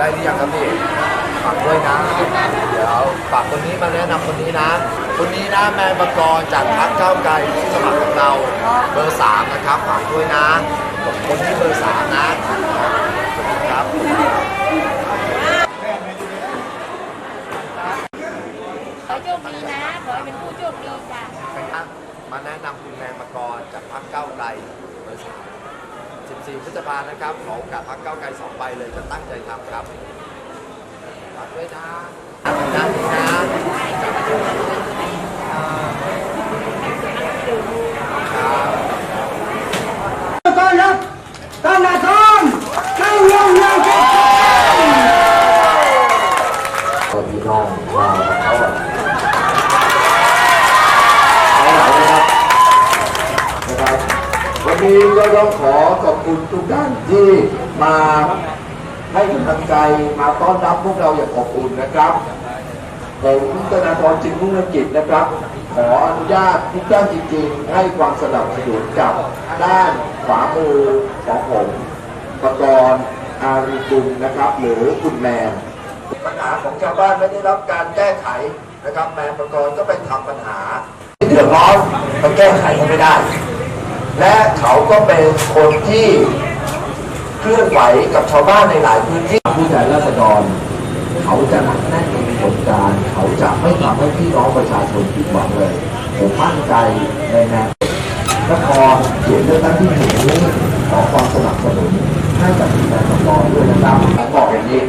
ได้หรือยังครับพี่ฝากด้วยนะเดี๋ยวฝากคนนี้มาแนะนำคนนี้นะ คนนี้นะแมนประกรณ์จากพรรคก้าวไกลที่สมัครของเราเบอร์สามนะครับฝากด้วยนะคนนี้เบอร์สามนะสวัสดีครับขอโชคดีนะ ขอให้เป็นผู้โชคดีจ้ะ นะครับมาแนะนำคุณแมนประกรณ์จากพรรคก้าวไกลเบอร์สาม 14พฤษภานะครับขอโอกาสพรรคก้าวไกลสองใบเลยจะตั้งใจทำครับฝากด้วยนะด้านนี้นะครับต้อนรับต้อนรับทองเข้าลงเรื่องเก็บพี่น้องมาเขาอะเอาหลังนะครับนะครับ วั นี้ก็ต้องขอขอบคุณทุกท่านที่มาให้กำลังใจมาต้อนรับพวกเราอย่างอบอุ่นนะครับผมธนาธรจึงรุ่งเรืองกิจนะครับ ขออนุญาตทุกท่านจริงๆ ให้ความสนับสนุนกับด้านขวามือของผมประกรณ์อารีกุลนะครับ หรือคุณแมนปัญหาของชาวบ้านไม่ได้รับการแก้ไขนะครับ แมนประกรณ์ก็ไปทำปัญหาเดือดร้อนไปแก้ไขไม่ได้ และเขาก็เป็นคนที่เคลื่อนไหวกับชาวบ้านในหลายพื้นที่ผู้แทนราษฎร เขาจะหนักแน่นในกระบวนการเขาจะไม่ทำให้พี่น้องประชาชนผิดหวังเลยผมมั่นใจในแนวนครเขียนเลือกตั้งที่หนึ่งนี้ขอความสนับสนุนให้กับทีมงานสกรด้วยนะครับผมบอกอย่างนี้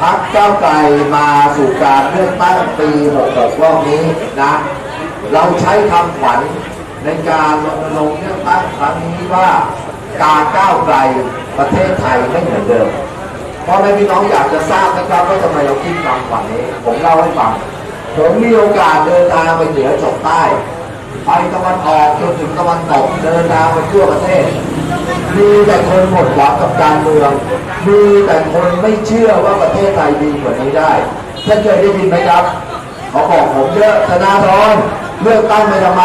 พักเก้าวไกลมาสู่การเลือกตั้งปี 66 รอบนี้นะ เราใช้คำขวัญ ในการรณรงค์เลือกตั้งครั้งนี้ว่าการก้าวไกลประเทศไทยไม่เหมือนเดิมเพราะแม่พี่น้องอยากจะทราบนะครับว่าทำไมเราคิดคำขวัญนี้ ผมเล่าให้ฟัง ผมมีโอกาสเดินทางไปเหนือจดใต้ไปตะวันออกจนถึงตะวันตกเดินทางไปทั่วประเทศ มีแต่คนหมดหวังกับการเมือง มีแต่คนไม่เชื่อว่าประเทศไทยดีกว่านี้ได้ท่านเคยได้ยินไหมครับเขาบอกผมเยอะธนาธร เลือกตั้งไปทำไม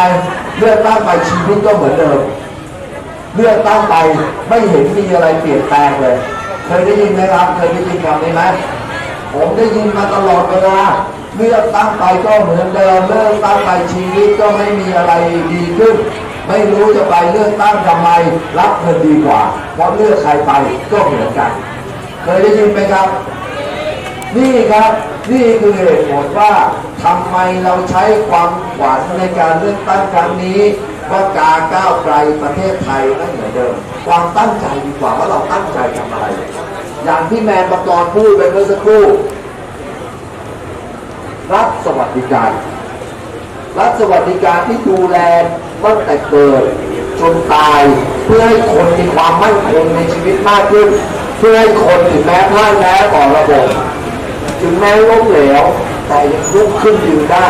เลือกตั้งไปชีวิตก็เหมือนเดิม เลือกตั้งไปไม่เห็นมีอะไรเปลี่ยนแปลงเลย เคยได้ยินไหมครับ เคยได้ยินคำนี้ไหมผมได้ยินมาตลอดเวลา เลือกตั้งไปก็เหมือนเดิม เลือกตั้งไปชีวิตก็ไม่มีอะไรดีขึ้น ไม่รู้จะไปเลือกตั้งทำไม รับเงินดีกว่าเพราะเลือกใครไปก็เหมือนกัน เคยได้ยินไหมครับ นี่ครับนี่คือเหตุผลว่าทำไมเราใช้ความหวังในการเลือกตั้งครั้งนี้ว่าการก้าวไกลประเทศไทยไม่เหมือนเดิมความตั้งใจดีกว่าว่าเราตั้งใจทำอะไร อย่างที่แมนประกรณ์พูดไปเมื่อสักครู่รัฐสวัสดิการรัฐสวัสดิการที่ดูแลตั้งแต่เกิดจนตายเพื่อให้คนมีความมั่นคงในชีวิตมากขึ้น เพื่อให้คนถึงแม้พ่ายแพ้ต่อระบบ ถึงแม้ล้มเหลวแต่ยังลุกขึ้นยืนได้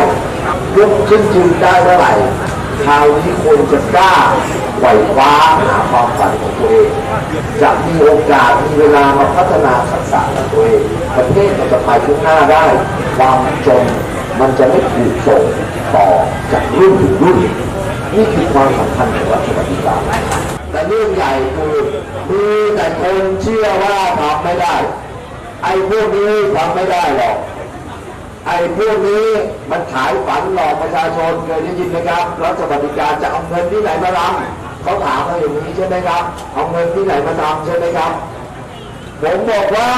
ลุกขึ้นยืนได้เมื่อไหร่คราวนี้คนจะกล้าไหวคว้าหาความฝันของตัวเองจะมีโอกาสมีเวลามาพัฒนาทักษะของตัวเองประเทศมันจะไปข้างหน้าได้ ความจนมันจะไม่ถูกส่งต่อจากรุ่นถึงรุ่นนี่คือความสำคัญของรัฐสวัสดิการแต่เรื่องใหญ่คือมีแต่คนเชื่อว่าทำไม่ได้ ไอ้พวกนี้ทำไม่ได้หรอก ไอ้พวกนี้มันขายฝันหลอกประชาชนเคยได้ยินไหมครับรัฐสวัสดิการจะเอาเงินที่ไหนมาทำเขาถามมาอย่างนี้ใช่ไหมครับ เอาเงินที่ไหนมาทำใช่ไหมครับ ผมบอกว่า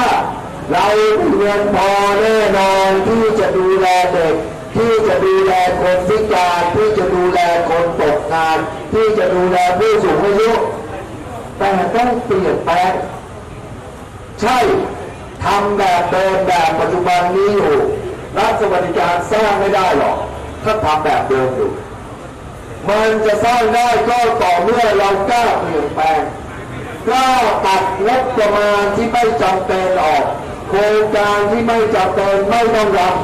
เรามีเงินพอแน่นอนที่จะดูแลเด็กที่จะดูแลคนพิการที่จะดูแลคนตกงาน ที่จะดูแลผู้สูงอายุแต่ต้องเปลี่ยนแปลงใช่ ทำแบบเดิมแบบปัจจุบันนี้อยู่รัฐสวัสดิการสร้างไม่ได้หรอก ถ้าทำแบบเดิมอยู่ มันจะสร้างได้ก็ต่อเมื่อเรากล้าเปลี่ยนแปลงกล้าตัดงบประมาณที่ไม่จำเป็นออก โครงการที่ไม่จำเป็นไม่ต้องรับ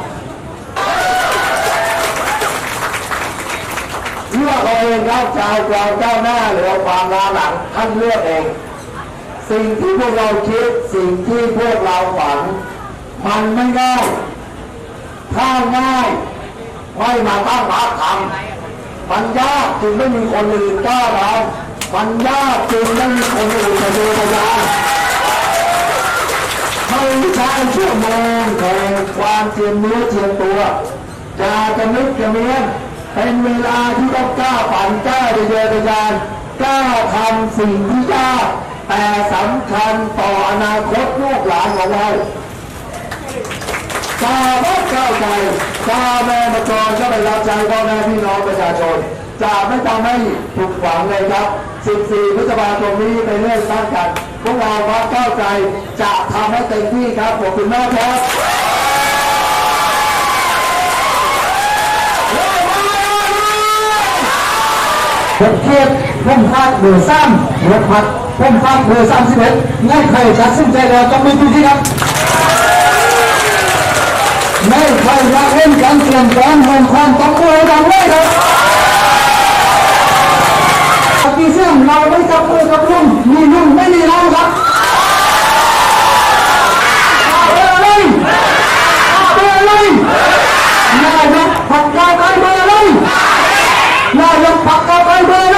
เลือกเอาเองครับชาวกลางเจ้าวหน้าหรือความล้าหลังท่านเลือกเอง สิ่งที่พวกเราคิดสิ่งที่พวก มันไม่ง่ายถ้าง่ายไม่มาตั้งรรคทำมันยากจึงไม่มีคนอื่นกล้าทำมันยากจึงไม่มีคนอื่นมาดูพยานไม่ใช้ชั่วโมงแห่งความเจียมเนื้อเจียมตัวจะจะนึกจะเมียนเป็นเวลาที่ต้องกล้าฝันกล้าทะเยอทะยานกล้าทำสิ่งที่ยากแต่สำคัญต่ออนาคตลูกหลานของเรา ชาวบ้านเข้าใจชาวแม่มาจรก็ไปรับใช้พ่อแม่พี่น้องประชาชนจะไม่ทำให้ถูกฝังเลยครับ 14 พฤษภาคมนี้ไปเลือกตั้งกัน พวกเราพักเข้าใจจะทำให้เต็มที่ครับ ขอบคุณมากครับผมเทพผมพักเบอร์สามรถพักผมพักเบอร์สามสิบเอ็ดง่ายใครตัดสินใจแล้วต้องมีที่ที่ครับ ให้ใครละเล่นการเปลี่ยนแปลงเงินความต้องมือดังเลยครับปฏิเสธเราไม่จับมือกับลุงมีลุงไม่มีเราครับนายกพักกาไปเบอร์ไรนายกพักกาไปเบอร์ไร